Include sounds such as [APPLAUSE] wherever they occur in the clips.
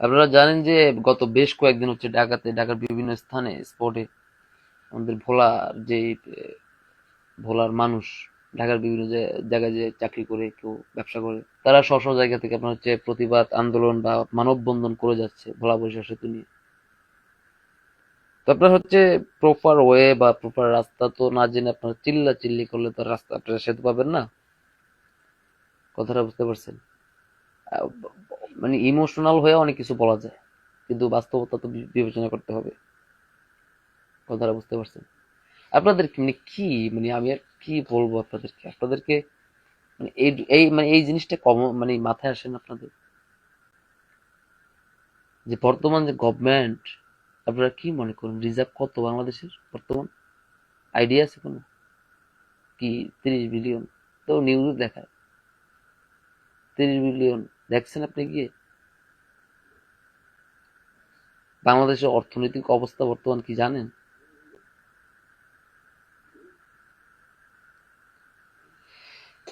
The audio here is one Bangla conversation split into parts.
আপনারা জানেন যে গত বেশ কয়েকদিন হচ্ছে ঢাকাতে, ঢাকার বিভিন্ন স্থানে স্পটে আমাদের ভোলার যে ভোলার মানুষ ঢাকার বিভিন্ন জায়গায় যে চাকরি করে কেউ ব্যবসা করে, তারা স্ব স্ব জায়গা থেকে আপনার হচ্ছে প্রতিবাদ, আন্দোলন বা মানববন্ধন করে যাচ্ছে ভোলা বৈশাখ সেতু নিয়ে। তো আপনার হচ্ছে প্রপার ওয়ে বা প্রপার রাস্তা তো না জেনে আপনার চিল্লা চিল্লি করলে তো রাস্তা, আপনারা সেতু পাবেন না। কথাটা বুঝতে পারছেন? মানে ইমোশনাল হয়ে অনেক কিছু বলা যায়। কিন্তু বাস্তবতা তো বিবেচনা করতে হবে। কথাটা বুঝতে পারছেন? আপনাদের মানে কি মানে আমি আর কি বলব আপনাদেরকে? আপনাদেরকে মানে এই এই মানে এই জিনিসটা কম মানে মাথায় আসেন আপনাদের? যে বর্তমান যে গভর্নমেন্ট আপনারা কি মনে করেন? রিজার্ভ কত বাংলাদেশের বর্তমান? আইডিয়া আছে কোনো? কি তিরিশ বিলিয়ন তো নিউজ দেখায়। তিরিশ বিলিয়ন দেখছেন আপনি গিয়ে বাংলাদেশের অর্থনৈতিক অবস্থা বর্তমান কি জানেন?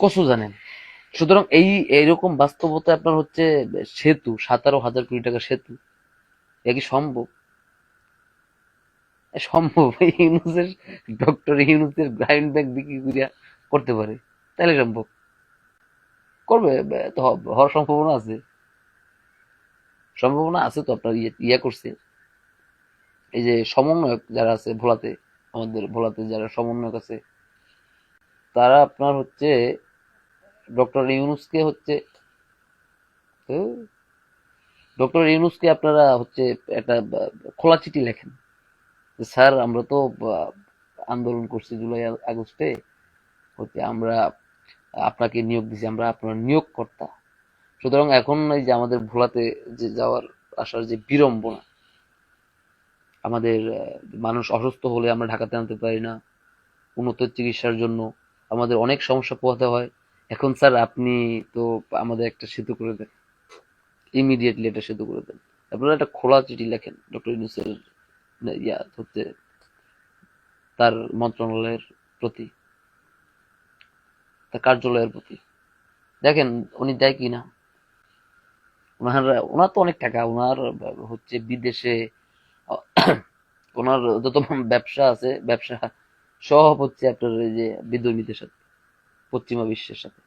কত জানেন। সুতরাং এই, এইরকম বাস্তবতা আপনার হচ্ছে সেতু, সাতারো হাজার কোটি টাকা সেতু। এ কি সম্ভব? সম্ভব? [LAUGHS] ইউনুসের, ডক্টর ইউনুসের গ্রাইন্ড ব্যাগ বিক্রি করিয়া করতে পারে। তাহলে সম্ভব। করবে তো হওয়ার সম্ভাবনা আছে। সম্ভাবনা আছে তো আপনার ইয়ে ইয়ে করছে। এই যে সমন্বয়ক যারা আছে ভোলাতে, আমাদের ভোলাতে যারা সমন্বয়ক আছে, তারা আপনার হচ্ছে ডক্টর ইউনুসকে হচ্ছে ডক্টর ইউনুসকে আপনারা হচ্ছে একটা খোলা চিঠি লেখেন যে, স্যার, আমরা তো আন্দোলন করছি জুলাই আগস্টে, হচ্ছে আমরা আপনাকে নিয়োগ দিছি, আমরা আপনার নিয়োগকর্তা। সুতরাং এখন এই যে আমাদের ভোলাতে যে যাওয়ার আসার যে বিড়ম্বনা, আমাদের মানুষ অসুস্থ হলে আমরা ঢাকাতে আনতে পারি না, উন্নত চিকিৎসার জন্য আমাদের অনেক সমস্যা পোহাতে হয়। এখন স্যার আপনি তো আমাদের একটা সেতু করে দেন ইমিডিয়েটলি একটা সেতু করে দেন। আপনারা একটা খোলা চিঠি লেখেন, ডক্টর ইউনুসের, ইয়া হচ্ছে, তার মন্ত্রণালয়ের প্রতি। তার কার্যালয়ের প্রতি। দেখেন, উনি দেয় কি না? ওনার ওনার তো অনেক টাকা, ওনার হচ্ছে বিদেশে, [COUGHS] ওনার যত ব্যবসা আছে, ব্যবসা সব হচ্ছে আপনার এই যে বিদ্যুৎ সাথে, পশ্চিমা বিশ্বের সাথে।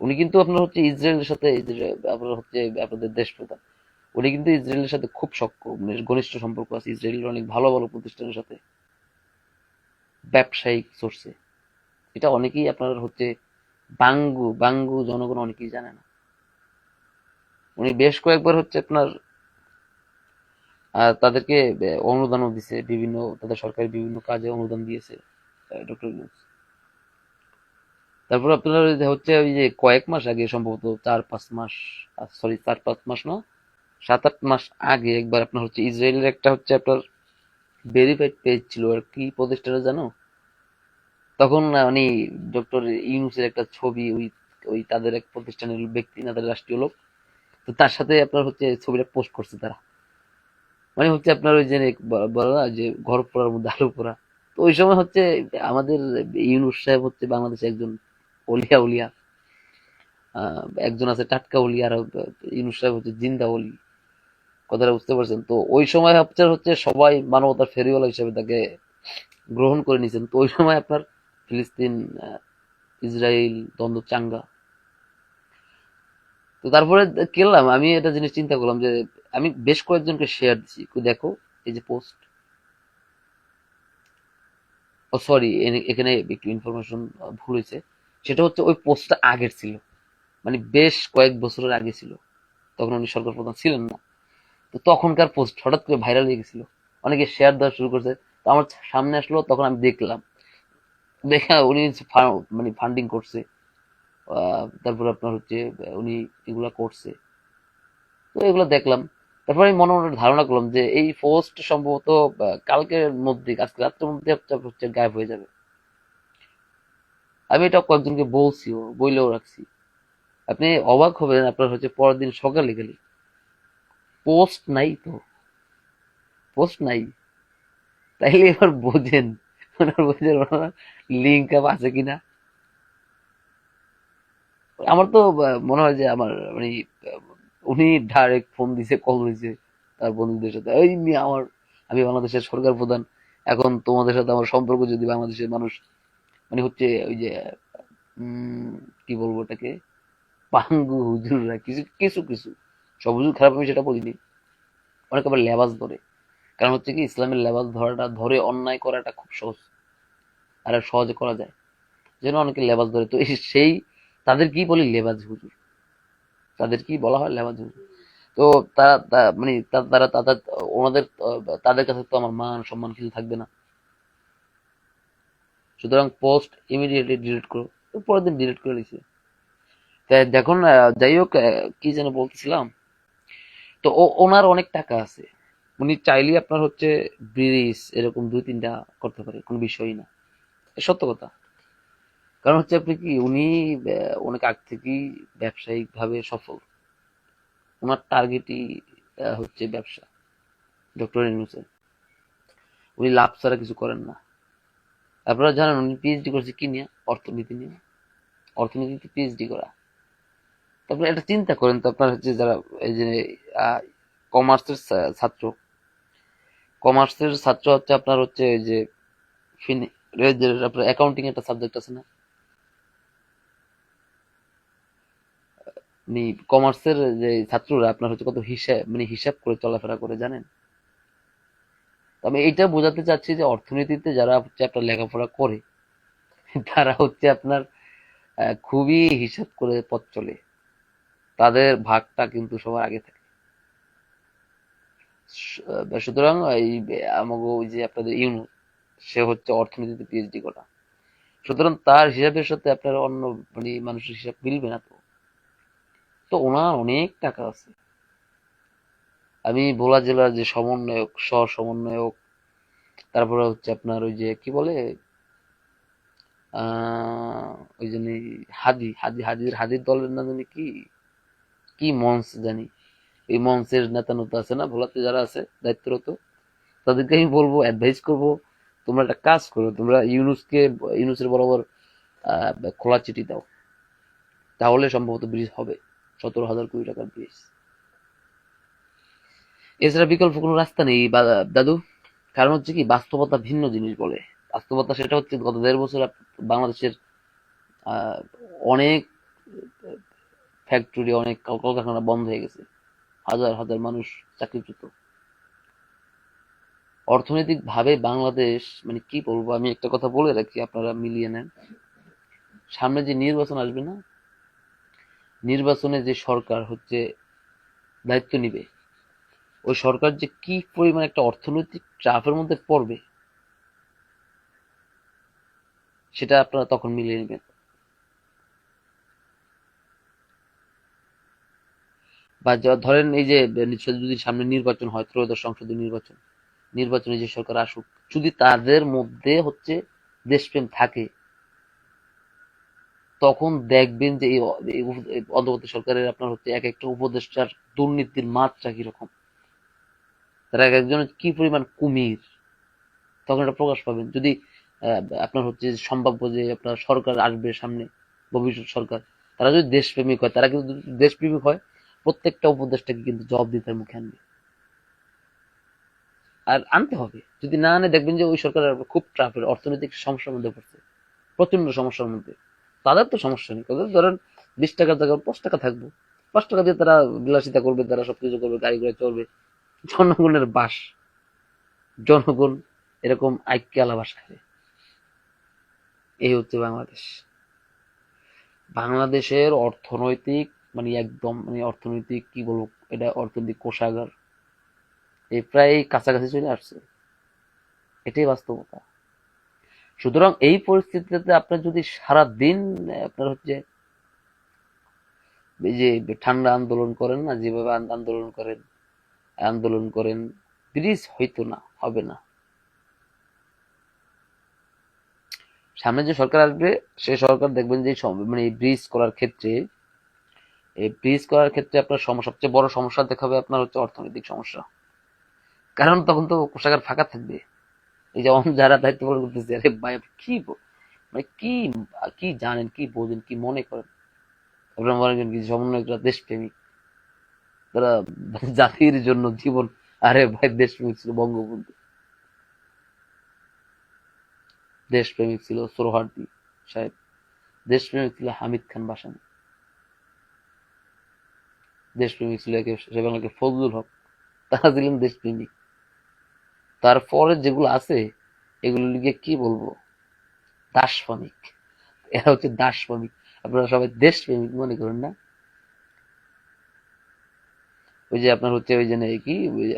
উনি কিন্তু আপনার হচ্ছে ইসরায়েলের সাথে আপনার হচ্ছে আপনাদের দেশ প্রধান। উনি কিন্তু ইসরায়েলের সাথে খুব সখ্য মানে ঘনিষ্ঠ সম্পর্ক আছে। ইসরায়েলের অনেক ভালো ভালো প্রতিষ্ঠানের সাথে ব্যবসায়িক সোর্সে এটা অনেকেই আপনার হচ্ছে বাঙ্গু বাঙ্গু জনগণ অনেকেই জানে না। উনি বেশ কয়েকবার হচ্ছে আপনার তাদেরকে অনুদানও দিছে, বিভিন্ন, তাদের সরকারি বিভিন্ন কাজে অনুদান দিয়েছে ডক্টর তারপর আপনার হচ্ছে ওই যে কয়েক মাস আগে সম্ভবত চার পাঁচ মাস সরি চার পাঁচ মাস না, সাত আট মাস আগে একবার আপনার হচ্ছে ইসরায়েলের একটা হচ্ছে আপনার ভেরিফাইড পেজ ছিল, আর কি প্রতিষ্ঠানে জানো? তখন উনি ডক্টর ইউনুসের একটা ছবি, ওই ওই তাদের এক প্রতিষ্ঠানের ব্যক্তি না তাদের রাষ্ট্রীয় লোক, তো তার সাথে আপনার হচ্ছে ছবিটা পোস্ট করছে তারা। মানে হচ্ছে আপনার ওই যে বলে না, যে ঘর পোড়ার মধ্যে আলু পোড়া। তো ওই সময় হচ্ছে আমাদের ইউনুস সাহেব হচ্ছে বাংলাদেশে একজন অলিয়া উলিয়া একজন আছে টাটকা অলি আর ইউনুস সাহেব হচ্ছে জিন্দা অলি। কথাটা বুঝতে পারছেন? তো ওই সময় হচ্ছে হচ্ছে সবাই মানবতার ফেরিওয়ালা হিসেবে তাকে গ্রহণ করে নিয়েছেন। তো ওই সময় আপনার ফিলিস্তিন ইসরায়েল দ্বন্দ্ব চাঙ্গা তো তারপরে কেলাম, আমি একটা জিনিস চিন্তা করলাম যে, আমি বেশ কয়েকজনকে শেয়ার দিছি। দেখো, এই যে পোস্ট ও সরি এখানে একটু ইনফরমেশন ভুল হয়েছে। সেটা হচ্ছে ওই পোস্টটা আগের ছিল। মানে বেশ কয়েক বছরের আগে ছিল। তখন উনি সরকার প্রধান ছিলেন না। তো তখনকার পোস্ট হঠাৎ করে ভাইরাল হয়ে গেছিল। অনেকে শেয়ার দেওয়া শুরু করছে। তো আমার সামনে আসলো, তখন আমি দেখলাম। দেখা, উনি মানে ফান্ডিং করছে। তারপর আপনার হচ্ছে, উনি এগুলা করছে। তো এগুলো দেখলাম। তারপর আমি মনে মনে ধারণা করলাম যে এই পোস্ট সম্ভবত কালকের মধ্যে, আজকে রাত্রের মধ্যে হচ্ছে গায়েব হয়ে যাবে। আমি এটা কয়েকজনকে বলছিও বইলেও রাখছি। আপনি অবাক হবেন, আপনার হচ্ছে পরের দিন সকালে গেলে পোস্ট নাই তো। পোস্ট নাই। তাইলে এবার বোঝেন। বোঝেন ওনার লিঙ্ক আপ আছে কিনা? আমার তো মনে হয় যে আমার মানে উনি ডাইরেক্ট ফোন দিছে কল দিছে তার বন্ধুদের সাথে। ওই আমার, আমি বাংলাদেশের সরকার প্রধান। এখন তোমাদের সাথে আমার সম্পর্ক যদি বাংলাদেশের মানুষ মানে হচ্ছে ওই যে কি বলব এটাকে পাঙ্গু হুজুররা, কিছু কিছু কিছু। সব খারাপ, আমি সেটা বলিনি। অনেক আবার লেবাস ধরে। কারণ হচ্ছে কি, ইসলামের লেবাস ধরাটা, ধরে অন্যায় করাটা খুব সহজ। আর সহজে করা যায়। যেন অনেকে লেবাস ধরে। তো সেই, তাদের কি বলি লেবাজ হুজুর? তাদের কি বলা হয় লেবাজ হুজুর? তো তারা মানে তারা তাদের ওনাদের, তাদের কাছে তো আমার মান, সম্মান কিছু থাকবে না। সুতরাং পোস্ট ইমিডিয়েটলি ডিলিট করো। পরের দিন ডিলিট করে দিছে। তাই দেখুন যাই হোক কি যেন বলতেছিলাম। তো ওনার অনেক টাকা আছে। উনি চাইলেই আপনার হচ্ছে ব্রিজ এরকম দুই তিনটা করতে পারে, কোনো বিষয়ই না। সত্য কথা। কারণ হচ্ছে আপনি কি, উনি অনেক আগ থেকেই ব্যবসায়িক ভাবে সফল ওনার টার্গেটই হচ্ছে ব্যবসা, ডক্টর ইউনুসের। উনি লাভ ছাড়া কিছু করেন না। আপনারা জানেন উনি পিএইচডি করছে কি নিয়ে? অর্থনীতি নিয়ে। অর্থনীতিতে পিএইচডি করা। তারপরে একটা চিন্তা করেন তো আপনার হচ্ছে যারা, এই যে কমার্সের ছাত্র কমার্সের ছাত্র হচ্ছে আপনার হচ্ছে এই যে আপনার অ্যাকাউন্টিং একটা সাবজেক্ট আছে না? কমার্সের যে ছাত্ররা আপনার হচ্ছে কত হিসাব মানে হিসাব করে চলাফেরা করে, জানেন? আমি এইটা বোঝাতে চাচ্ছি যে অর্থনীতিতে যারা হচ্ছে আপনার লেখাপড়া করে, তারা হচ্ছে আপনার খুবই হিসাব করে পথ চলে। তাদের ভাগটা কিন্তু সবার আগে থাকে। সুতরাং এই আমাকে ওই যে আপনাদের ইউনু, সে হচ্ছে অর্থনীতিতে পিএইচডি করা। সুতরাং তার হিসাবের সাথে আপনার অন্য মানে মানুষের হিসাব মিলবে না তো। তো ওনার অনেক টাকা আছে। আমি ভোলা জেলার যে সমন্বয়ক সহ সমন্বয়ক তারপরে হচ্ছে আপনার ওই যে কি বলে ওই জন্য হাদি হাদি, হাদির হাদির দলের না জানি কি? কি মঞ্চ জানি। এই মঞ্চের নেতা নেতা আছে না, ভোলাতে যারা আছে, দায়িত্বরত, তাদেরকে আমি বলব অ্যাডভাইস করব, তোমরা একটা কাজ করো, তোমরা ইউনুসকে, ইউনুসের বরাবর খোলা চিঠি দাও। তাহলে সম্ভবত ব্রিজ হবে, সতেরো হাজার কোটি টাকার ব্রিজ। এছাড়া বিকল্প কোনো রাস্তা নেই দাদু। কারণ হচ্ছে কি, বাস্তবতা ভিন্ন জিনিস বলে। বাস্তবতা সেটা হচ্ছে, গত দেড় বছর বাংলাদেশের অনেক ফ্যাক্টরি অনেক কলকারখানা বন্ধ হয়ে গেছে। হাজার হাজার মানুষ চাকরিচ্যুত। অর্থনৈতিক ভাবে বাংলাদেশ মানে কি বলব, আমি একটা কথা বলে রাখি আপনারা মিলিয়ে নেন। সামনে যে নির্বাচন আসবে না, নির্বাচনে যে সরকার হচ্ছে দায়িত্ব নিবে, ওই সরকার যে কি পরিমাণ একটা অর্থনৈতিক চাপের মধ্যে পড়বে, সেটা আপনারা তখন মিলিয়ে নেবেন। বা ধরেন এই যে যদি সামনে নির্বাচন হয়, ত্রয়োদশ সংসদীয় নির্বাচন, নির্বাচনে যে সরকার আসুক, যদি তাদের মধ্যে হচ্ছে দেশপ্রেম থাকে, তখন দেখবেন যে এই অন্তর্বর্তী সরকারের আপনার হচ্ছে এক একটা উপদেষ্টার দুর্নীতির মাত্রা কীরকম? তারা এক একজনের কি পরিমাণ কুমির? তখন এটা প্রকাশ পাবেন। যদি আপনার হচ্ছে সম্ভাব্য যে আপনার সরকার আসবে সামনে, ভবিষ্যৎ সরকার, তারা যদি দেশপ্রেমিক হয়, তারা কিন্তু দেশপ্রেমিক হয় প্রত্যেকটা উপদেষ্টাকে কিন্তু জবাব দিতে মুখে আনবে। আর আনতে হবে। যদি না আনে, দেখবেন যে ওই সরকার খুব ট্রাফের অর্থনৈতিক সমস্যার মধ্যে পড়ছে। প্রচণ্ড সমস্যার মধ্যে। তাদের তো সমস্যা নেই। তাদের ধরেন বিশ টাকার জায়গায় পাঁচ টাকা থাকব। পাঁচ টাকা দিয়ে তারা বিলাসিতা করবে, তারা সবকিছু করবে গাড়ি ঘোড়া চলবে। জনগণের বাস। জনগণ এরকম আইক্যালা বাস খাবে এই হচ্ছে বাংলাদেশ। বাংলাদেশের অর্থনৈতিক মানে একদম মানে অর্থনৈতিক, কি বলব, এটা অর্থনৈতিক কোষাগার। এই প্রায় কাছাকাছি চলে আসছে। এটাই বাস্তবতা। সুতরাং এই পরিস্থিতিতে আপনার যদি সারা দিন আপনার হচ্ছে এই যে ঠান্ডা আন্দোলন করেন না, যেভাবে আন্দোলন করেন আন্দোলন করেন, ব্রিজ হইতো না, হবে না। সামনে যে সরকার আসবে, সে সরকার দেখবেন যে মানে ব্রিজ করার ক্ষেত্রে এই ব্রিজ করার ক্ষেত্রে আপনার সম- সবচেয়ে বড় সমস্যা দেখাবে আপনার হচ্ছে অর্থনৈতিক সমস্যা। কারণ তখন তো কোষাগার ফাঁকা থাকবে। এই যেমন যারা দায়িত্ব পালন করতেছে, আরে ভাই কি মানে কি কি জানেন, কি বোঝেন, কি মনে করেন? আপনারা মনে করেন কি, সমন্বয়করা দেশপ্রেমিক। তারা জাতির জন্য জীবন, আরে ভাই, দেশপ্রেমিক ছিল বঙ্গবন্ধু। দেশপ্রেমিক ছিল সোরহার্দি সাহেব। দেশপ্রেমিক ছিল হামিদ খান বাসানি। দেশপ্রেমিক ছিল একে সে বাংলাকে ফজলুল হক, তারা ছিলেন দেশপ্রেমিক। তারপরে যেগুলো আছে, এগুলো লিখে কি বলব? দাসপ্রেমিক। এরা হচ্ছে দাসপ্রেমিক। আপনারা সবাই দেশপ্রেমিক, মনে করেন না? ওই যে আপনার হচ্ছে ওই যে কি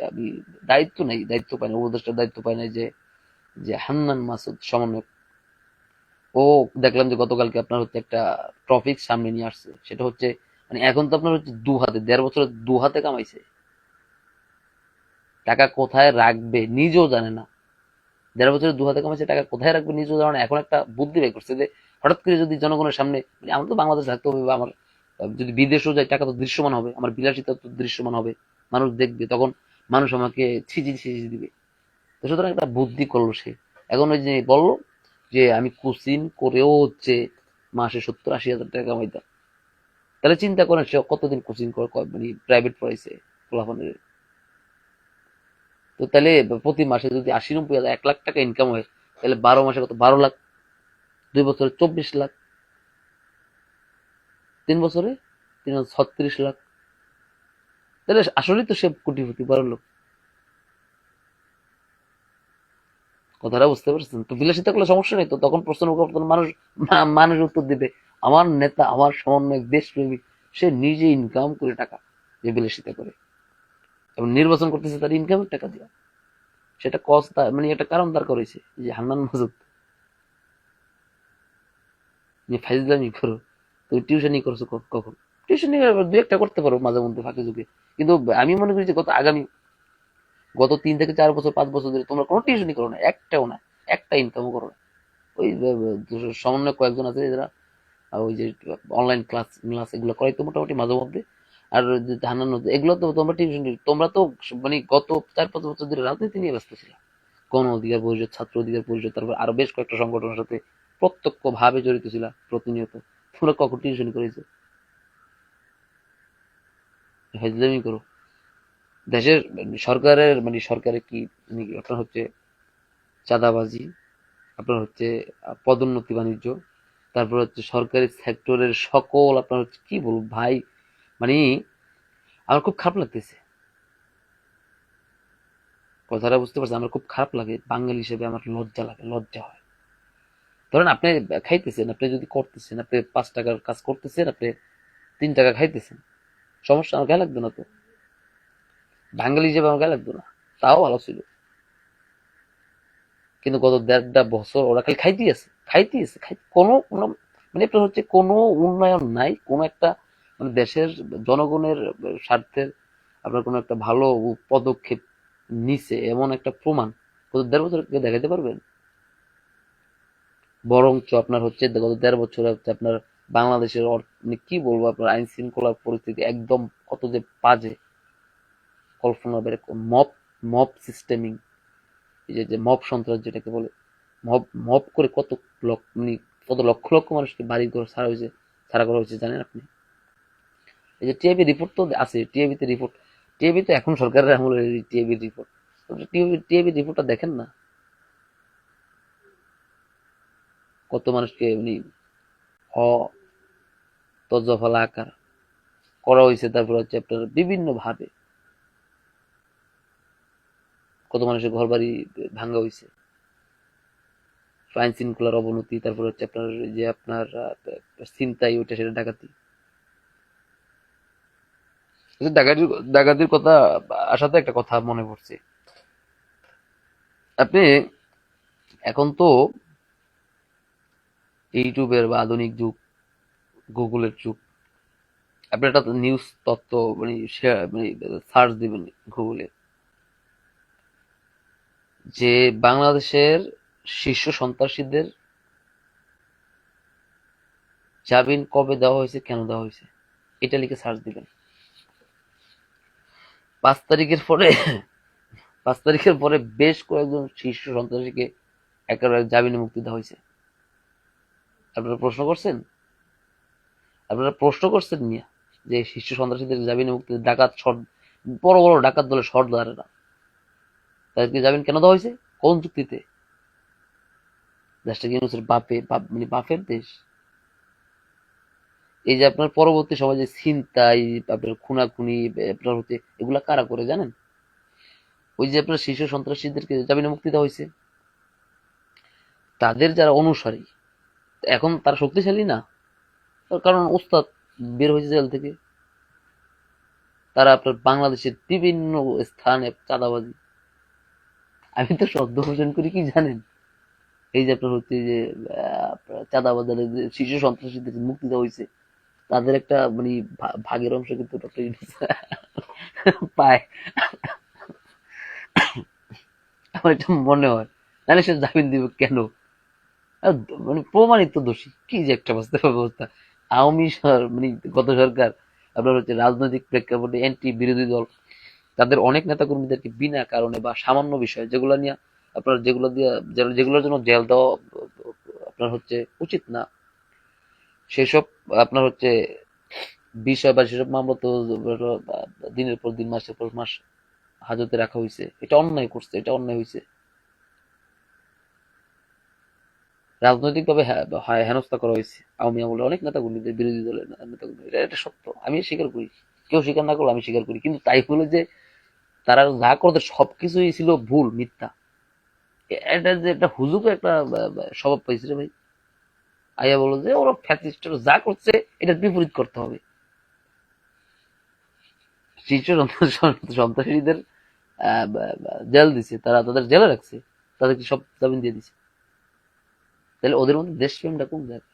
আমি দায়িত্ব নেই, দায়িত্ব পাই না, উপদেষ্টার দায়িত্ব পাই না যে যে হান্নান মাসুদ সমন্বয়ক। ও দেখলাম যে গতকালকে আপনার হচ্ছে একটা টপিক সামনে নিয়ে আসছে, সেটা হচ্ছে মানে এখন তো আপনার হচ্ছে দু হাতে, দেড় বছরে দু হাতে কামাইছে। টাকা কোথায় রাখবে নিজেও জানে না। দেড় বছরে দু হাতে কামাইছে, টাকা কোথায় রাখবে নিজেও জানে এখন একটা বুদ্ধি বের করছে যে হঠাৎ করে যদি জনগণের সামনে মানে আমরা তো বাংলাদেশ থাকতে হবে বা আমার যদি বিদেশেও যাই, টাকা তো দৃশ্যমান হবে, আমার বিলাসিতা তো দৃশ্যমান হবে, মানুষ দেখবে, তখন মানুষ আমাকে ছিচি ছিচি দিবে। তো সুতরাং একটা বুদ্ধি করল সে। এখন ওই যে বলল যে, আমি কুচিন করেও হচ্ছে মাসে সত্তর আশি হাজার টাকা কামাইতাম। তাহলে চিন্তা করেন সে কতদিন কোচিং মানে প্রাইভেট পড়াইছে পোলাপানের। তো তাহলে প্রতি মাসে যদি আশি নব্বই হাজার, এক লাখ টাকা ইনকাম হয়, তাহলে বারো মাসে কত? বারো লাখ। দুই বছরে চব্বিশ লাখ। তিন বছরে তিন ছত্রিশ লাখ। তাহলে আসলেই তো সে কোটিপতি, বড় লোক। কথাটা বুঝতে পারছেন? তো বিলাসিতা করলে সমস্যা নেই তো, তখন প্রশ্ন মানুষ মানুষ উত্তর দিবে। আমার নেতা, আমার সমন্বয়ক, দেশপ্রেমিক, সে নিজে ইনকাম করে টাকা যে বিলাসিতা করে। এবং নির্বাচন করতেছে তার ইনকামের টাকা দিয়া। সেটা কজ মানে একটা কারণ দাঁড় করেছে যে হান্নান মাসুদ। যে ফাইজলামি করো, তুমি টিউশনই করছ কখন? টিউশনি দু একটা করতে পারো মাঝে মধ্যে ফাঁকে ঝুঁকে। কিন্তু আমি মনে করি যে গত আগামী, গত তিন থেকে চার বছর, পাঁচ বছর ধরে তোমরা কোনো টিউশনই করো না, একটাও না, একটা ইনকামও করো না। ওই সমন্বয় কয়েকজন আছে যারা ওই যে অনলাইন ক্লাস ক্লাস এগুলো করাই তো মোটামুটি মাঝে মধ্যে। আর যে জানানো এগুলো তো তোমরা টিউশন তোমরা তো মানে গত চার পাঁচ বছর ধরে রাজনীতি নিয়ে ব্যস্ত ছিল। গণ অধিকার পরিষদ ছাত্র অধিকার পরিষদ তারপর আরও বেশ কয়েকটা সংগঠনের সাথে প্রত্যক্ষ ভাবে জড়িত ছিল, প্রতিনিয়ত। তোমরা কখন টিউশন করেছ? হেজলামি করো। দেশের সরকারের মানে সরকারের কি মানে আপনার হচ্ছে চাঁদাবাজি, আপনার হচ্ছে পদোন্নতি বাণিজ্য তারপর হচ্ছে সরকারি সেক্টরের সকল আপনার হচ্ছে কি বলব ভাই মানে আমার খুব খারাপ লাগতেছে। কথাটা বুঝতে পারছি আমার খুব খারাপ লাগে। বাঙালি হিসেবে আমার লজ্জা লাগে, লজ্জা হয়। ধরেন আপনি খাইতেছেন, আপনি যদি করতেছেন, আপনি পাঁচ টাকার কাজ করতেছেন, আপনি তিন টাকা খাইতেছেন, সমস্যা আমার গায়ে লাগবে না তো। বাঙালি হিসেবে আমার গায়ে লাগবে না, তাও ভালো ছিল। কিন্তু গত দেড়টা বছর ওরা খালি খাইতেই আছে। খাইতেই আছে খাই, কোনো কোনো মানে আপনার হচ্ছে কোনো উন্নয়ন নাই, কোনো একটা মানে দেশের জনগণের স্বার্থের আপনার কোনো একটা ভালো পদক্ষেপ নিছে এমন একটা প্রমাণ। গত দেড় বছর দেখাতে পারবেন? বরঞ্চ আপনার হচ্ছে গত দেড় বছরে হচ্ছে আপনার বাংলাদেশের মানে কি বলব আপনার আইন শৃঙ্খলার পরিস্থিতি একদম কত যে বাজে। কল্পনা মব মব সিস্টেমিং এই যে মপ সন্ত্রাস যেটাকে বলে মব মব করে কত লক্ষ মানে কত লক্ষ লক্ষ মানুষকে বাড়ি ঘর ছাড়া হয়েছে, ছাড়া করা হয়েছে, জানেন আপনি? এই যে টিআইবি রিপোর্ট তো আছে টিআইবি তে রিপোর্ট টিআইবি তো এখন সরকারের আমলের টিআইবি রিপোর্ট টিআইবি টিআইবি রিপোর্টটা দেখেন না? কত মানুষকে উনি হ তজফলা আকার করা হয়েছে, তারপর হচ্ছে আপনার বিভিন্ন ভাবে কত মানুষের ঘর বাড়ি ভাঙ্গা হয়েছে। আইন শৃঙ্খলার অবনতি তারপর হচ্ছে আপনার যে আপনার আহ, ছিনতাই ওইটা সেটা ডাকাতি। ডাকাতির ডাকাতির কথা আসাতে একটা কথা মনে পড়ছে। আপনি এখন তো ইউটিউবের বা আধুনিক যুগ গুগলের যুগ আপনি একটা নিউজ তথ্য মানে শেয়ার মানে সার্চ দিবেন গুগলে যে বাংলাদেশের শীর্ষ সন্ত্রাসীদের জামিন কবে দেওয়া হয়েছে, কেন দেওয়া হয়েছে, এটা লিখে সার্চ দিবেন। পাঁচ তারিখের পরে, পাঁচ তারিখের পরে বেশ কয়েকজন শীর্ষ সন্ত্রাসীকে একেবারে জামিনে মুক্তি দেওয়া হয়েছে। আপনারা প্রশ্ন করছেন? আপনারা প্রশ্ন করছেন মিয়া, যে শিশু সন্ত্রাসীদের জামিনে মুক্তি, ডাকাত সর, বড় বড় ডাকাত দলের সর্দারেরা, তাদেরকে জামিন কেন দেওয়া হয়েছে? কোন চুক্তিতে দেশটা কি ইউনুসের বাপে মানে বাপের দেশ। এই যে আপনার পরবর্তী সমাজে ছিনতাই, আপনার খুনাখুনি, আপনার হচ্ছে, এগুলা কারা করে জানেন? ওই যে আপনার শিশু সন্ত্রাসীদেরকে জামিনে মুক্তি দেওয়া হয়েছে। তাদের যারা অনুসারী, এখন তারা শক্তিশালী না? কারণ ওস্তাদ বের হয়েছে জেল থেকে। তারা আপনার বাংলাদেশের বিভিন্ন স্থানে চাঁদাবাজি। আমি তো সদ্য ঘোষণ করি, কি জানেন? এই যে আপনার হচ্ছে যে চাঁদাবাজারের যে শিশু সন্ত্রাসীদের মুক্তি দেওয়া হয়েছে, তাদের একটা মানে ভাগের অংশ কিন্তু পায়। আমার এটা মনে হয় নাহলে সে জামিন দিবে কেন? মানে প্রমাণিত দোষী, কি যে একটা বাস্তব ব্যবস্থা আওয়ামী মানে গত সরকার, আপনার হচ্ছে রাজনৈতিক প্রেক্ষাপটে এন্টি বিরোধী দল, তাদের অনেক নেতাকর্মীদেরকে বিনা কারণে বা সামান্য বিষয় যেগুলো নিয়ে আপনার যেগুলো দিয়ে যেগুলোর জন্য জেল দেওয়া, আপনার হচ্ছে উচিত না। সেসব আপনার হচ্ছে বিষয় বা সেসব মামলা তো দিনের পর দিন, মাসের পর মাস হাজতে রাখা হয়েছে এটা অন্যায় করছে, এটা অন্যায় হয়েছে রাজনৈতিক ভাবে হেনস্থা করা হয়েছে আওয়ামী আমলে অনেক নেতাকর্মীদের বিরোধী দলের নেতাকর্মী এটা এটা সত্য। আমি স্বীকার করি। কেউ স্বীকার না করলে আমি স্বীকার করি। কিন্তু তাই বলে যে তারা যা করতে সবকিছুই ছিল ভুল, মিথ্যা। এটা যে একটা হুজুকে একটা স্বভাব পাইছে রে ভাই। আইয়া বলো যে, ওরা ফ্যাসিস্ট যা করছে, এটা বিপরীত করতে হবে। সন্ত্রাসীদের জেল দিছে, তারা তাদের জেলে রাখছে, তাদেরকে সব জামিন দিয়ে দিছে। তাহলে ওদের মধ্যে দেশপ্রেমটা কোন জায়গায়?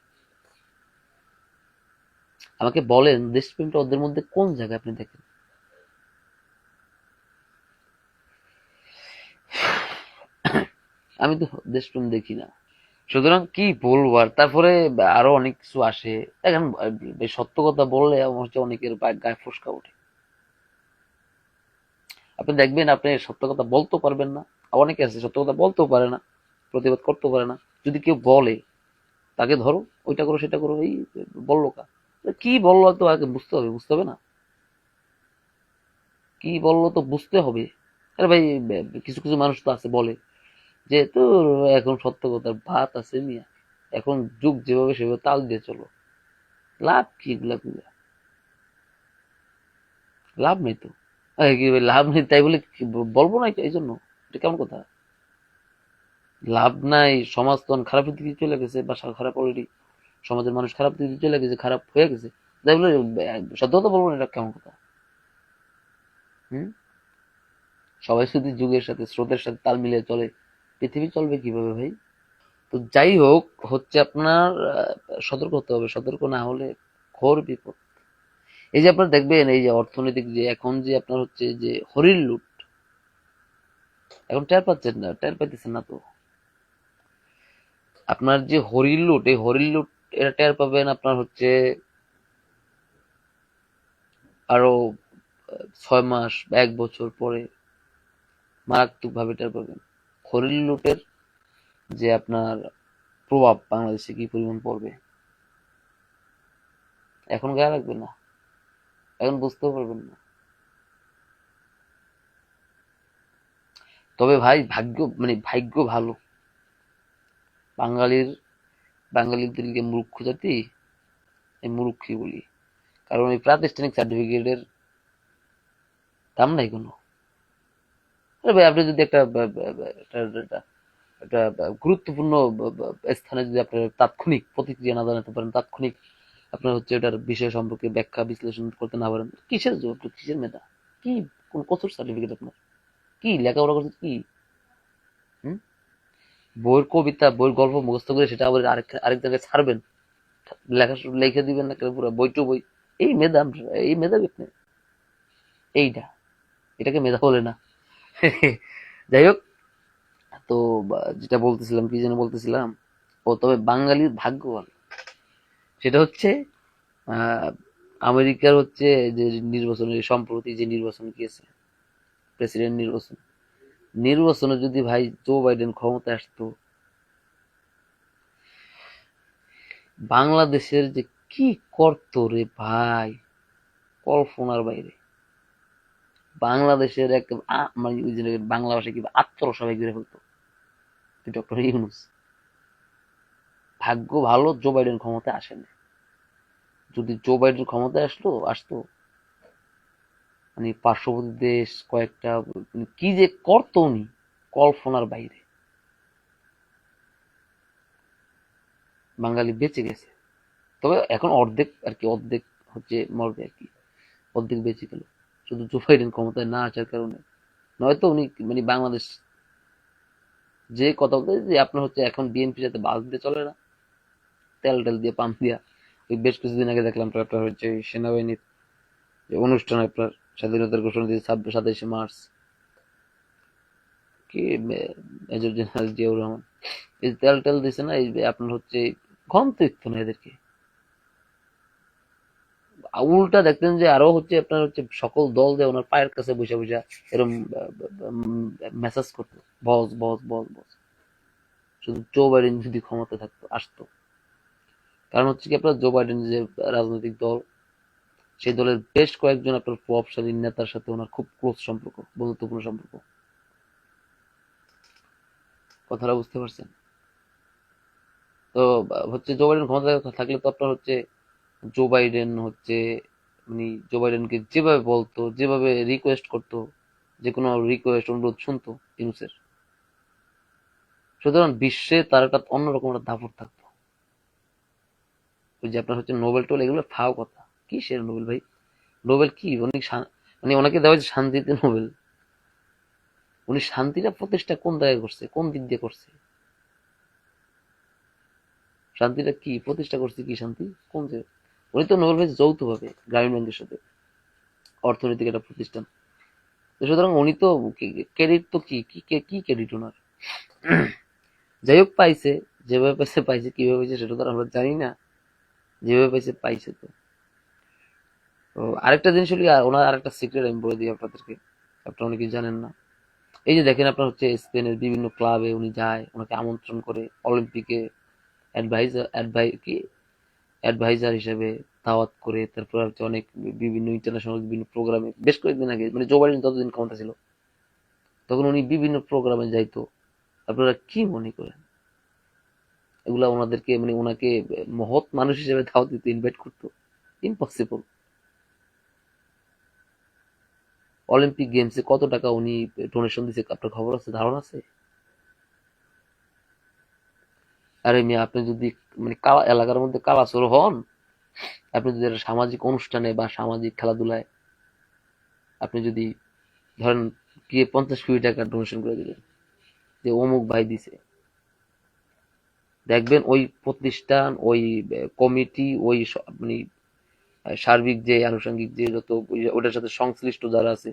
আমাকে বলেন, দেশপ্রেমটা ওদের মধ্যে কোন জায়গায় আপনি দেখেন? আমি তো দেশপ্রেম দেখি না। সুতরাং কি বলব? আর তারপরে আরও অনেক কিছু আসে। এখন সত্য কথা বললে অনেকের গায়ে ফসকা ওঠে। আপনি দেখবেন, আপনি সত্য কথা বলতেও পারবেন না। অনেকে আছে, সত্য কথা বলতেও পারে না, প্রতিবাদ করতেও পারে না। যদি কেউ বলে, তাকে ধরো, ওইটা করো, সেটা করো, এই বলল কা? কি বলল তো আগে বুঝতে হবে বুঝতে হবে না। কি বলল তো বুঝতে হবে। আরে ভাই, কিছু কিছু মানুষ তো আছে বলে যে তো এখন সত্য কথার ভাত আছে মিয়া। এখন যুগ যেভাবে সেভাবে তাল দিয়ে চলো। লাভ কি এগুলা গুলা লাভ নেই তো। লাভ নেই তাই বলে বলব না এই জন্য এটা কেমন কথা? লাভ নাই, সমাজ তখন খারাপের দিকে চলে গেছে, বা খারাপ অলরেডি সমাজের মানুষ খারাপ দিকে চলে গেছে, খারাপ হয়ে গেছে। তাই বলে সত্য কথা বলব না এটা কেমন কথা? হুম? সবাই শুধু যুগের সাথে, স্রোতের সাথে তাল মিলিয়ে চলে। পৃথিবী চলবে কীভাবে ভাই? তো যাই হোক, হচ্ছে আপনার সতর্ক হতে হবে। সতর্ক না হলে ঘোর বিপদ। এই যে আপনার দেখবেন, এই যে অর্থনৈতিক যে, এখন যে আপনার হচ্ছে যে হরির লুট, এখন টের পাচ্ছেন না, টের পাইতেছেন না তো। আপনার যে হরির লুট, এই হরির লুট এটা টের পাবেন আপনার হচ্ছে আরও ছয় মাস বা এক বছর পরে মারাত্মক ভাবে টের পাবেন। হরির লুটের যে আপনার প্রভাব বাংলাদেশে কি পরিমাণ পড়বে? এখন গায়ে রাখবে না? এখন বুঝতেও পারবেন না। তবে ভাই, ভাগ্য মানে ভাগ্য ভালো। বাঙালির, বাঙালিদেরকে মূর্খ জাতি, এই মূর্খই বলি। কারণ এই প্রাতিষ্ঠানিক সার্টিফিকেটের দাম নাই কোনো। আপনি যদি একটা একটা গুরুত্বপূর্ণ স্থানে যদি আপনার তাৎক্ষণিক প্রতিক্রিয়া না জানাতে পারেন, তাৎক্ষণিক আপনার হচ্ছে ওটার বিষয় সম্পর্কে ব্যাখ্যা, বিশ্লেষণ করতে না পারেন, কিসের আপনি কিসের মেধা? কি, কোন কচুর সার্টিফিকেট আপনার? কি, লেখাপড়া করছে কি? বইয়ের কবিতা, বইয়ের গল্প মুখস্থ করে সেটা আবার আরেক আরেক জায়গায় ছাড়বেন। লেখা, লিখে দিবেন না পুরো বইটু বই। এই মেধা এই মেধা আপনি। এইটা। এটাকে মেধা বলে না। যাই হোক, তো যেটা বলতেছিলাম, কি যেন বলতেছিলাম? ও, তবে বাঙালির ভাগ্য ভালো। সেটা হচ্ছে আমেরিকার হচ্ছে যে নির্বাচনের সম্প্রতি যে নির্বাচন গিয়েছে প্রেসিডেন্ট নির্বাচন। নির্বাচনে যদি ভাই জো বাইডেন ক্ষমতায় আসতো, বাংলাদেশের যে কি করতো রে ভাই, কল্পনার বাইরে। বাংলাদেশের এক মানে বাংলা ভাষায় কি আত্মরসবাই করে ফেলতো। ডক্টর ইউনুস। ভাগ্য ভালো, জো বাইডেন ক্ষমতায় আসেনি। যদি জো বাইডেন ক্ষমতায় আসলো, আসতো। মানে পার্শ্ববর্তী দেশ, কয়েকটা মানে কি যে করতো উনি, কল্পনার বাইরে। বাঙালি বেঁচে গেছে। তবে এখন অর্ধেক আর কি, অর্ধেক হচ্ছে মরবে আর কি। অর্ধেক বেঁচে গেল। শুধু জো ক্ষমতায় না আসার কারণে। নয়তো উনি মানে বাংলাদেশ যে কথা বলতে যে আপনার হচ্ছে এখন বিএনপি যাতে বাস দিয়ে চলে না। তেল টেল দিয়ে পাম্প দিয়া। ওই বেশ কিছুদিন আগে দেখলাম তো আপনার হচ্ছে সেনাবাহিনীর অনুষ্ঠান আপনার স্বাধীনতার ঘোষণা দিয়ে ছাব্বিশ সাতাইশে মার্চ। কি মেজর জেনারেল জিয়াউর রহমান। এই তেল টেল দিছে না, এই আপনার হচ্ছে ঘম তো না এদেরকে। উল্টা দেখতেন যে আরও হচ্ছে আপনার হচ্ছে সকল দল যে ওনার পায়ের কাছে বসে বসে এরকম মেসেজ করতো। বস বস বস বস। শুধু জো বাইডেন যদি ক্ষমতা থাকতো, আসতো। কারণ হচ্ছে কি আপনার জো বাইডেন যে রাজনৈতিক দল, সেই দলের বেশ কয়েকজন আপনার প্রভাবশালী নেতার সাথে ওনার খুব ক্লোজ সম্পর্ক, বন্ধুত্বপূর্ণ সম্পর্ক। কথাটা বুঝতে পারছেন? তো, হচ্ছে জো বাইডেন ক্ষমতা থাকলে তো আপনার হচ্ছে জো বাইডেন হচ্ছে মানে জো বাইডেনকে যেভাবে বলতো, যেভাবে রিকোয়েস্ট করতো, যে কোনো রিকোয়েস্ট অনুরোধ শুনতো ইউনুসের সুতরাং বিশ্বে তার একটা অন্যরকম একটা দাপট থাকতো। ওই যে আপনার হচ্ছে নোবেল টোবেল এগুলো ফাও কথা। কি সে নোবেল ভাই? নোবেল কি? উনি শা- মানে ওনাকে দেওয়া হয়েছে শান্তিতে নোবেল উনি শান্তিটা প্রতিষ্ঠা কোন জায়গায় করছে? কোন দিক দিয়ে করছে? শান্তিটা কি? প্রতিষ্ঠা করছে কি শান্তি? কোন জায়গায়? উনি তো নোবেল পেয়েছে যৌথভাবে গ্রামীণ ব্যাংকের সাথে। অর্থনৈতিক একটা প্রতিষ্ঠান। সুতরাং উনি তো ক্রেডিট তো কি? কি ক্রেডিট ওনার? যাই হোক পাইছে, যেভাবে পাইছে পাইছে, কীভাবে পাইছে সেটা তো আমরা জানি না। যেভাবে পাইছে পাইছে তো। তো আরেকটা জিনিস হলো ওনার আরেকটা সিক্রেট আমি বলে দিই আপনাদেরকে। আপনারা অনেকে জানেন না। এই যে দেখেন আপনার হচ্ছে স্পেনের বিভিন্ন ক্লাবে উনি যায়, ওনাকে আমন্ত্রণ করে অলিম্পিকে অ্যাডভাইজার অ্যাডভাই কি? অ্যাডভাইজার হিসেবে দাওয়াত করে, তারপর হচ্ছে অনেক বিভিন্ন ইন্টারন্যাশনাল বিভিন্ন প্রোগ্রামে বেশ কয়েকদিন আগে মানে জো বাইডেন যতদিন ক্ষমতা ছিল, তখন উনি বিভিন্ন প্রোগ্রামে যাইতো। আপনারা কি মনে করেন? এগুলা ওনাদেরকে মানে ওনাকে মহৎ মানুষ হিসেবে দাওয়াত দিতে ইনভাইট করতো? ইম্পসিবল অলিম্পিক গেমসে কত টাকা উনি ডোনেশন দিছে, আপনার খবর আছে, ধারণা আছে? আরে মিয়া, আপনি যদি মানে কালা, এলাকার মধ্যে কালাচোর হন, আপনি যদি সামাজিক অনুষ্ঠানে বা সামাজিক খেলাধুলায়, আপনি যদি ধরেন গিয়ে পঞ্চাশ কোটি টাকা ডোনেশন করে দিলেন, যে অমুক ভাই দিছে, দেখবেন ওই প্রতিষ্ঠান, ওই কমিটি, ওই মানে সার্বিক যে আনুষঙ্গিক যে যত ওটার সাথে সংশ্লিষ্ট যারা আছে,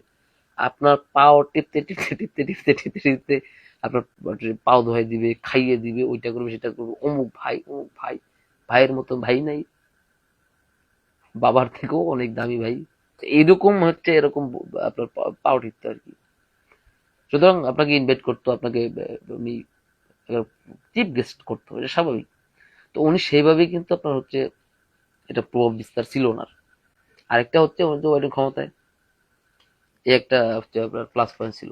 আপনার পাও টিপতে টিপতে টিপতে টিপতে টিপতে টিপতে আপনার পাও ধোয়াই দিবে, খাইয়ে দিবে, ওইটা করবে, সেটা করবে। অমুক ভাই অমুক ভাই, ভাইয়ের মতো ভাই নাই। বাবার থেকেও অনেক দামি ভাই। এরকম হচ্ছে, এরকম আপনার পাও টিপতে আর কি। সুতরাং আপনাকে ইনভাইট করতো, আপনাকে চিফ গেস্ট করতো, এটা স্বাভাবিক। তো উনি সেইভাবেই কিন্তু আপনার হচ্ছে এটা প্রভাব বিস্তার ছিল ওনার। আরেকটা হচ্ছে ক্ষমতায় এই একটা হচ্ছে আপনার প্লাস পয়েন্ট ছিল।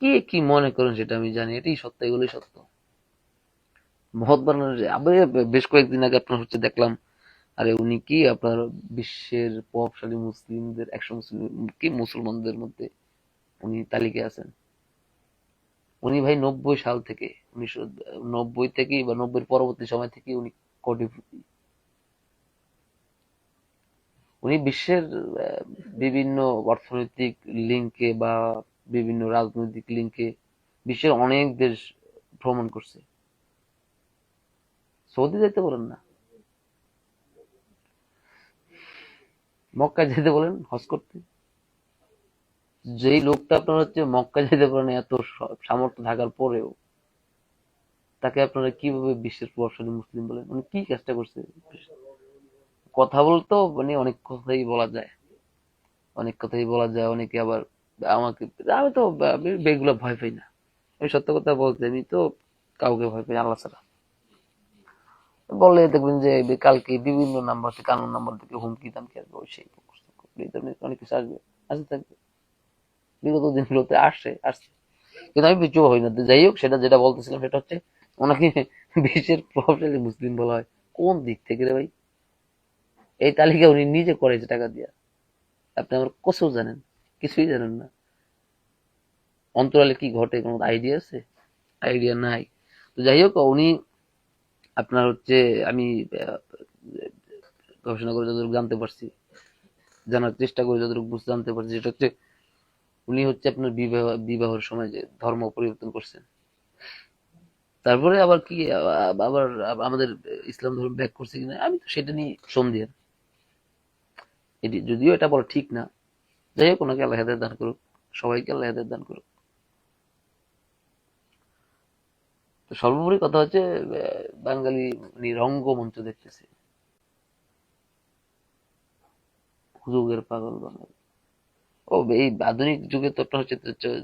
কে কি মনে করেন সেটা আমি জানি, এটাই সত্য, এগুলোই সত্য। মহৎ বানানোর বেশ কয়েকদিন আগে আপনার হচ্ছে দেখলাম, আরে উনি কি আপনার বিশ্বের প্রভাবশালী মুসলিমদের, একশো মুসলিম কি মুসলমানদের মধ্যে উনি তালিকায় আছেন? উনি ভাই নব্বই সাল থেকে, উনিশশো নব্বই থেকে বা নব্বই পরবর্তী সময় থেকে উনি কোটিপতি উনি বিশ্বের বিভিন্ন অর্থনৈতিক লিঙ্কে বা বিভিন্ন রাজনৈতিক লিঙ্কে বিশ্বের অনেক দেশ ভ্রমণ করছে। সৌদি যেতে বলেন না। মক্কায় যেতে বলেন, হজ করতে। যেই লোকটা আপনার হচ্ছে মক্কা যেতে পারেন এত সামর্থ্য থাকার পরেও তাকে আপনারা কীভাবে বিশ্বের প্রভাবশালী মুসলিম বলেন? উনি কি কাজটা করছে? কথা বলতো মানে অনেক কথাই বলা যায়। অনেক কথাই বলা যায়, অনেকে আবার আমাকে, আমি তো, আমি বেগুলো ভয় পাই না। আমি সত্য কথা বলতে আমি তো, কাউকে ভয় পাই আল্লাহ ছাড়া। বলে দেখবেন যে কালকে বিভিন্ন নাম্বার থেকে কানুন নাম্বার থেকে হুমকি, দামকি আসবে, ওই সেই অনেক কিছু আসবে, আসতে থাকবে। বিগত দিনগুলোতে আসছে আসছে। কিন্তু আমি কিছু হই না। যাই হোক, সেটা যেটা বলতেছিলাম, সেটা হচ্ছে, ওনাকে বিশ্বের প্রভাবশালী মুসলিম বলা হয়। কোন দিক থেকে রে ভাই? এই তালিকা উনি নিজে করেছে টাকা দিয়া। আপনি আমার কসেও জানেন। কিছুই জানেন না। অন্তরালে কি ঘটে, কোনো আইডিয়া আছে? আইডিয়া নাই। তো যাই হোক, উনি আপনার হচ্ছে আমি গবেষণা করে যতটুকু জানতে পারছি, জানার চেষ্টা করে যতটুকু বুঝতে জানতে পারছি, সেটা হচ্ছে উনি হচ্ছে আপনার বিবাহ, বিবাহের সময় যে ধর্ম পরিবর্তন করছেন। তারপরে আবার কি আবার আমাদের ইসলাম ধর্ম ব্যাক করছে কিনা, আমি তো সেটা নিয়ে সন্দেহ এটি যদিও এটা বলা ঠিক না যাই হোক, ওনাকে আল্লাহ দান করুক, সবাইকে আল্লাহ দান করুক। তো সর্বোপরি কথা হচ্ছে বাঙালি উনি রঙ্গমঞ্চ দেখতেছে। যুগের পাগল বাঙালি। ও, এই আধুনিক যুগে তো আপনার হচ্ছে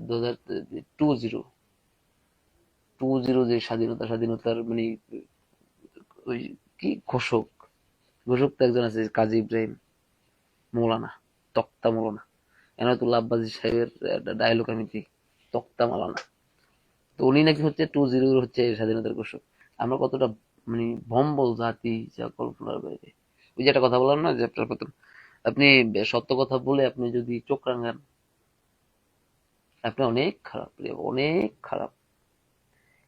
দু হাজার টু জিরো। টু জিরো যে স্বাধীনতা, স্বাধীনতার মানে ওই কি ঘোষক? ঘোষক তো একজন আছে, কাজী ইব্রাহিম মৌলানা, তক্তা মৌলানা। এনায়তুল্লাহ আব্বাসী সাহেবের ডায়লগ আমি দিই তক্তা মৌলানা। তো উনি নাকি হচ্ছে টু জিরো হচ্ছে স্বাধীনতার ঘোষক। আমরা কতটা মানে ভম্বল জাতি যা কল্পনার বাইরে। ওই যে একটা কথা বললাম না, যে আপনার প্রথম, আপনি সত্য কথা বলে আপনি যদি চোখ রাঙান, আপনি অনেক খারাপ অনেক খারাপ।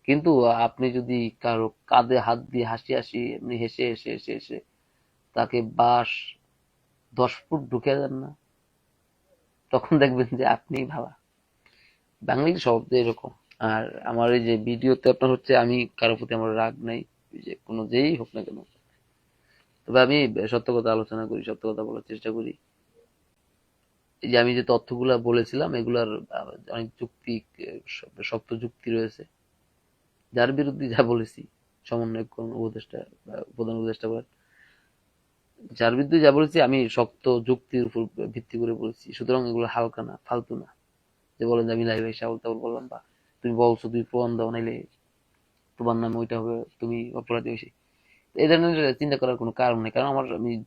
কিন্তু আপনি যদি কারও কাঁধে হাত দিয়ে হাসি হাসি এমনি হেসে হেসে হেসে হেসে, তাকে বাস দশ ফুট ঢুকে যান না তখন দেখবেন যে আপনি ভাবা। বাঙালি শব্দ এরকম। আর আমার এই যে ভিডিওতে আপনার হচ্ছে আমি কারোর প্রতি আমার রাগ নাই যে কোনো যেই হোক না কেন। তবে আমি সত্য কথা আলোচনা করি, সত্য কথা বলার চেষ্টা করি। এই যে আমি যে তথ্যগুলা বলেছিলাম, এগুলার অনেক যুক্তি শক্ত যুক্তি রয়েছে। যার বিরুদ্ধে যা বলেছি সমন্বয় কোন উপদেষ্টা প্রধান উপদেষ্টা যার বিরুদ্ধে যা বলেছি, আমি শক্ত যুক্তির উপর ভিত্তি করে বলেছি। সুতরাং এগুলো হালকা না, ফালতু না। যে বলেন যে আমি লাইভ এসে আবল তাবল বললাম বা তুমি বলছো, তুমি প্রমাণ দাও, নাইলে তোমার নামে ওইটা হবে, তুমি অপরাধী হয়েছে। এই ধরনের চিন্তা করার কোনো কারণ নেই। কারণ আমার, আমি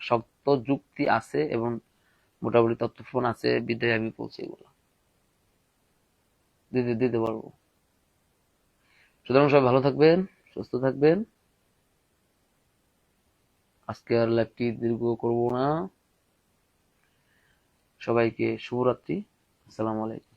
শক্ত যুক্তি আছে এবং মোটামুটি তথ্য ফোন আছে বিদ্যায় আমি বলছি এগুলো। দিতে দিতে পারব। সুতরাং সবাই ভালো থাকবেন, সুস্থ থাকবেন। আজকে আর লাইভটি দীর্ঘ করব না। সবাইকে শুভরাত্রি। আসসালামু আলাইকুম।